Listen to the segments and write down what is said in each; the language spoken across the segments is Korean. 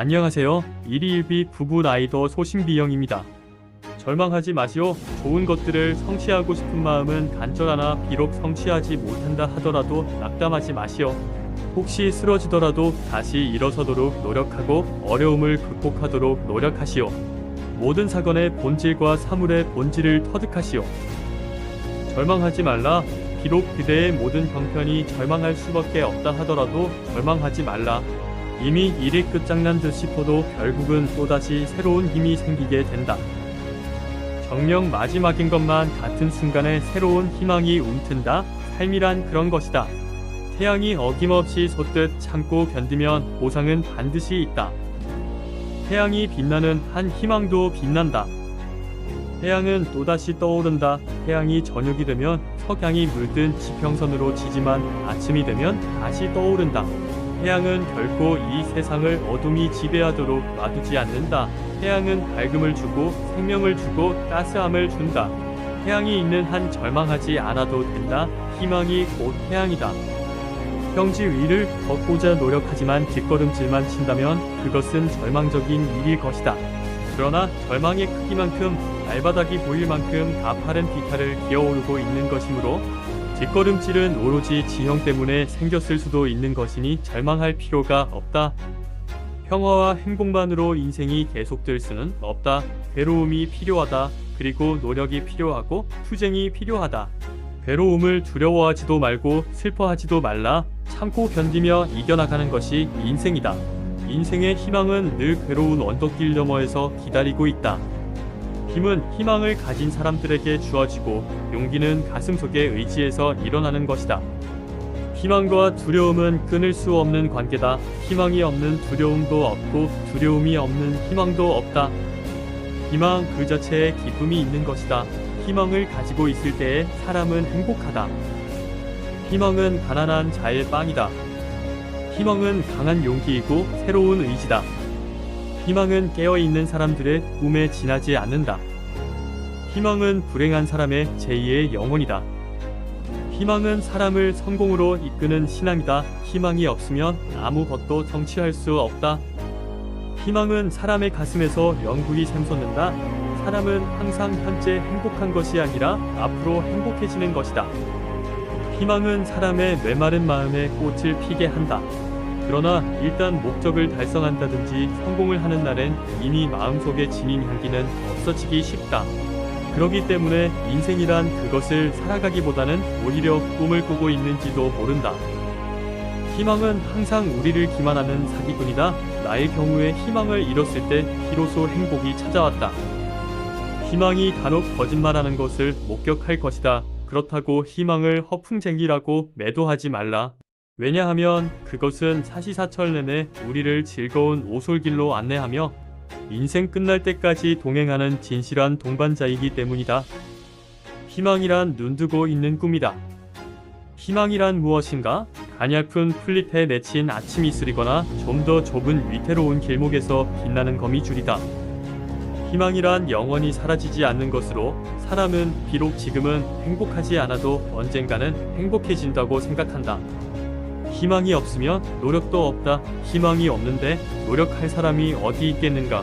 안녕하세요. 일희일비 부부 라이더 소신비영입니다. 절망하지 마시오. 좋은 것들을 성취하고 싶은 마음은 간절하나 비록 성취하지 못한다 하더라도 낙담하지 마시오. 혹시 쓰러지더라도 다시 일어서도록 노력하고 어려움을 극복하도록 노력하시오. 모든 사건의 본질과 사물의 본질을 터득하시오. 절망하지 말라. 비록 그대의 모든 형편이 절망할 수밖에 없다 하더라도 절망하지 말라. 이미 일이 끝장난 듯 싶어도 결국은 또다시 새로운 힘이 생기게 된다. 정령 마지막인 것만 같은 순간에 새로운 희망이 움튼다. 삶이란 그런 것이다. 태양이 어김없이 솟듯 참고 견디면 보상은 반드시 있다. 태양이 빛나는 한 희망도 빛난다. 태양은 또다시 떠오른다. 태양이 저녁이 되면 석양이 물든 지평선으로 지지만 아침이 되면 다시 떠오른다. 태양은 결코 이 세상을 어둠이 지배하도록 놔두지 않는다. 태양은 밝음을 주고 생명을 주고 따스함을 준다. 태양이 있는 한 절망하지 않아도 된다. 희망이 곧 태양이다. 평지 위를 걷고자 노력하지만 뒷걸음질만 친다면 그것은 절망적인 일일 것이다. 그러나 절망의 크기만큼 발바닥이 보일 만큼 가파른 비탈을 기어오르고 있는 것이므로 뒷걸음질은 오로지 지형 때문에 생겼을 수도 있는 것이니 절망할 필요가 없다. 평화와 행복만으로 인생이 계속될 수는 없다. 괴로움이 필요하다. 그리고 노력이 필요하고 투쟁이 필요하다. 괴로움을 두려워하지도 말고 슬퍼하지도 말라. 참고 견디며 이겨나가는 것이 인생이다. 인생의 희망은 늘 괴로운 언덕길 너머에서 기다리고 있다. 힘은 희망을 가진 사람들에게 주어지고 용기는 가슴 속의 의지에서 일어나는 것이다. 희망과 두려움은 끊을 수 없는 관계다. 희망이 없는 두려움도 없고 두려움이 없는 희망도 없다. 희망 그 자체에 기쁨이 있는 것이다. 희망을 가지고 있을 때에 사람은 행복하다. 희망은 가난한 자의 빵이다. 희망은 강한 용기이고 새로운 의지다. 희망은 깨어있는 사람들의 꿈에 지나지 않는다. 희망은 불행한 사람의 제2의 영혼이다. 희망은 사람을 성공으로 이끄는 신앙이다. 희망이 없으면 아무것도 성취할 수 없다. 희망은 사람의 가슴에서 영구히 샘솟는다. 사람은 항상 현재 행복한 것이 아니라 앞으로 행복해지는 것이다. 희망은 사람의 메마른 마음에 꽃을 피게 한다. 그러나 일단 목적을 달성한다든지 성공을 하는 날엔 이미 마음속에 지닌 향기는 없어지기 쉽다. 그렇기 때문에 인생이란 그것을 살아가기보다는 오히려 꿈을 꾸고 있는지도 모른다. 희망은 항상 우리를 기만하는 사기꾼이다. 나의 경우에 희망을 잃었을 때 비로소 행복이 찾아왔다. 희망이 간혹 거짓말하는 것을 목격할 것이다. 그렇다고 희망을 허풍쟁이라고 매도하지 말라. 왜냐하면 그것은 사시사철 내내 우리를 즐거운 오솔길로 안내하며 인생 끝날 때까지 동행하는 진실한 동반자이기 때문이다. 희망이란 눈두고 있는 꿈이다. 희망이란 무엇인가? 가냘픈 풀잎에 맺힌 아침 이슬이거나 좀 더 좁은 위태로운 길목에서 빛나는 거미줄이다. 희망이란 영원히 사라지지 않는 것으로 사람은 비록 지금은 행복하지 않아도 언젠가는 행복해진다고 생각한다. 희망이 없으면 노력도 없다. 희망이 없는데 노력할 사람이 어디 있겠는가?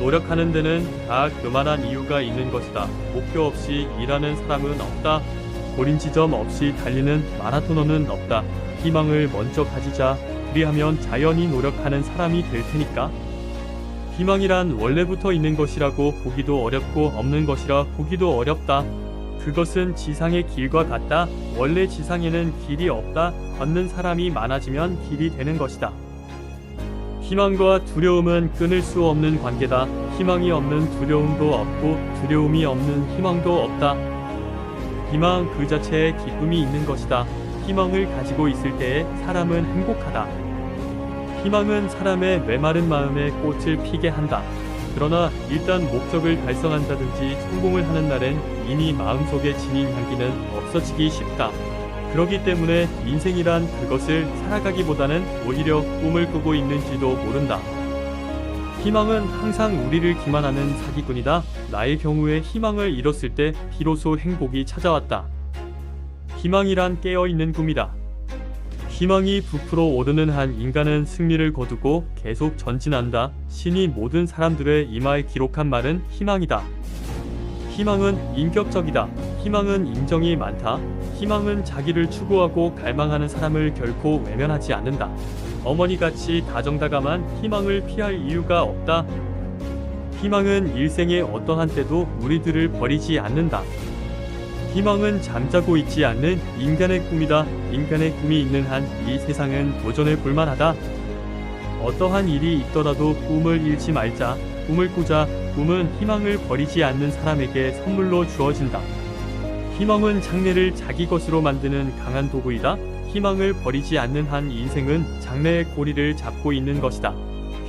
노력하는 데는 다 그만한 이유가 있는 것이다. 목표 없이 일하는 사람은 없다. 고린 지점 없이 달리는 마라토너는 없다. 희망을 먼저 가지자. 그리하면 자연히 노력하는 사람이 될 테니까. 희망이란 원래부터 있는 것이라고 보기도 어렵고 없는 것이라 보기도 어렵다. 그것은 지상의 길과 같다. 원래 지상에는 길이 없다. 걷는 사람이 많아지면 길이 되는 것이다. 희망과 두려움은 끊을 수 없는 관계다. 희망이 없는 두려움도 없고 두려움이 없는 희망도 없다. 희망 그 자체에 기쁨이 있는 것이다. 희망을 가지고 있을 때에 사람은 행복하다. 희망은 사람의 메마른 마음에 꽃을 피게 한다. 그러나 일단 목적을 달성한다든지 성공을 하는 날엔 이미 마음속에 지닌 향기는 없어지기 쉽다. 그렇기 때문에 인생이란 그것을 살아가기보다는 오히려 꿈을 꾸고 있는지도 모른다. 희망은 항상 우리를 기만하는 사기꾼이다. 나의 경우에 희망을 잃었을 때 비로소 행복이 찾아왔다. 희망이란 깨어있는 꿈이다. 희망이 부풀어 오르는 한 인간은 승리를 거두고 계속 전진한다. 신이 모든 사람들의 이마에 기록한 말은 희망이다. 희망은 인격적이다. 희망은 인정이 많다. 희망은 자기를 추구하고 갈망하는 사람을 결코 외면하지 않는다. 어머니같이 다정다감한 희망을 피할 이유가 없다. 희망은 일생의 어떠한 때도 우리들을 버리지 않는다. 희망은 잠자고 있지 않는 인간의 꿈이다. 인간의 꿈이 있는 한 이 세상은 도전을 볼만하다. 어떠한 일이 있더라도 꿈을 잃지 말자. 꿈을 꾸자. 꿈은 희망을 버리지 않는 사람에게 선물로 주어진다. 희망은 장래를 자기 것으로 만드는 강한 도구이다. 희망을 버리지 않는 한 인생은 장래의 고리를 잡고 있는 것이다.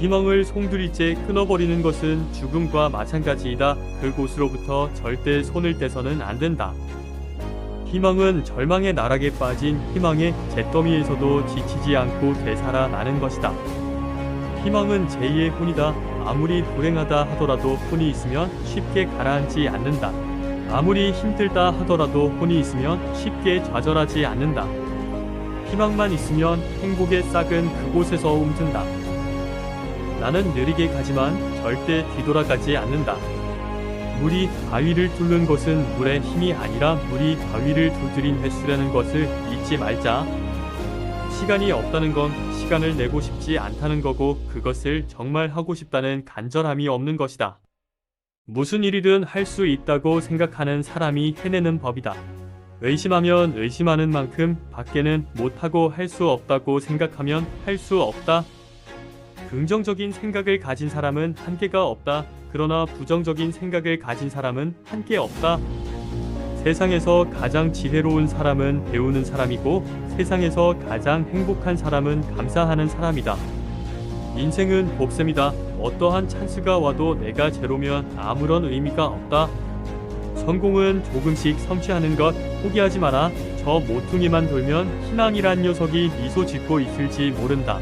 희망을 송두리째 끊어버리는 것은 죽음과 마찬가지이다. 그곳으로부터 절대 손을 떼서는 안 된다. 희망은 절망의 나락에 빠진 희망의 잿더미에서도 지치지 않고 되살아나는 것이다. 희망은 제2의 혼이다. 아무리 불행하다 하더라도 혼이 있으면 쉽게 가라앉지 않는다. 아무리 힘들다 하더라도 혼이 있으면 쉽게 좌절하지 않는다. 희망만 있으면 행복의 싹은 그곳에서 움튼다. 나는 느리게 가지만 절대 뒤돌아가지 않는다. 물이 바위를 뚫는 것은 물의 힘이 아니라 물이 바위를 두드린 횟수라는 것을 잊지 말자. 시간이 없다는 건 시간을 내고 싶지 않다는 거고 그것을 정말 하고 싶다는 간절함이 없는 것이다. 무슨 일이든 할 수 있다고 생각하는 사람이 해내는 법이다. 의심하면 의심하는 만큼 밖에는 못하고 할 수 없다고 생각하면 할 수 없다. 긍정적인 생각을 가진 사람은 한계가 없다. 그러나 부정적인 생각을 가진 사람은 한계 없다. 세상에서 가장 지혜로운 사람은 배우는 사람이고 세상에서 가장 행복한 사람은 감사하는 사람이다. 인생은 복sem이다. 어떠한 찬스가 와도 내가 제로면 아무런 의미가 없다. 성공은 조금씩 성취하는 것 포기하지 마라. 저 모퉁이만 돌면 희망이란 녀석이 미소 짓고 있을지 모른다.